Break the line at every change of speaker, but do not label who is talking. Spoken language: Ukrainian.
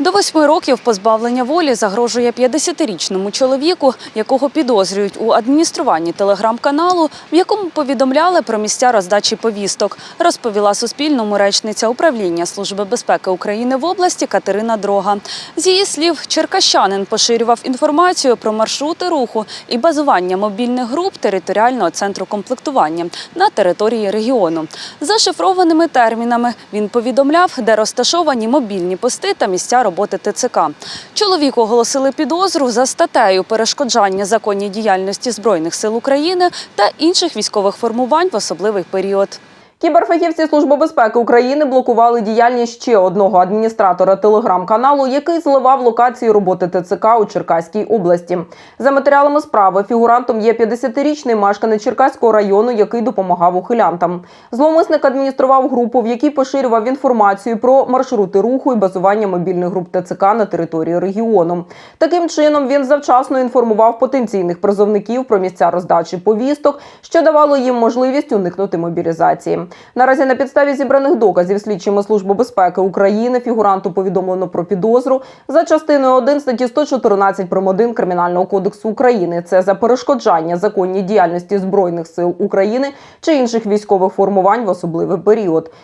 До восьми років позбавлення волі загрожує 50-річному чоловіку, якого підозрюють у адмініструванні телеграм-каналу, в якому повідомляли про місця роздачі повісток, розповіла Суспільному речниця управління Служби безпеки України в області Катерина Дрога. З її слів, черкащанин поширював інформацію про маршрути руху і базування мобільних груп територіального центру комплектування на території регіону. За шифрованими термінами він повідомляв, де розташовані мобільні пости та місця роботи ТЦК. Чоловіку оголосили підозру за статтею перешкоджання законній діяльності Збройних сил України та інших військових формувань в особливий період.
Кіберфахівці Служби безпеки України блокували діяльність ще одного адміністратора телеграм-каналу, який зливав локації роботи ТЦК у Черкаській області. За матеріалами справи фігурантом є 50-річний мешканець Черкаського району, який допомагав ухилянтам. Зловмисник адміністрував групу, в якій поширював інформацію про маршрути руху і базування мобільних груп ТЦК на території регіону. Таким чином він завчасно інформував потенційних призовників про місця роздачі повісток, що давало їм можливість уникнути мобілізації. Наразі на підставі зібраних доказів слідчими Служби безпеки України фігуранту повідомлено про підозру за частиною 1 статті 114 прим. 1 Кримінального кодексу України. Це за перешкоджання законній діяльності збройних сил України чи інших військових формувань в особливий період.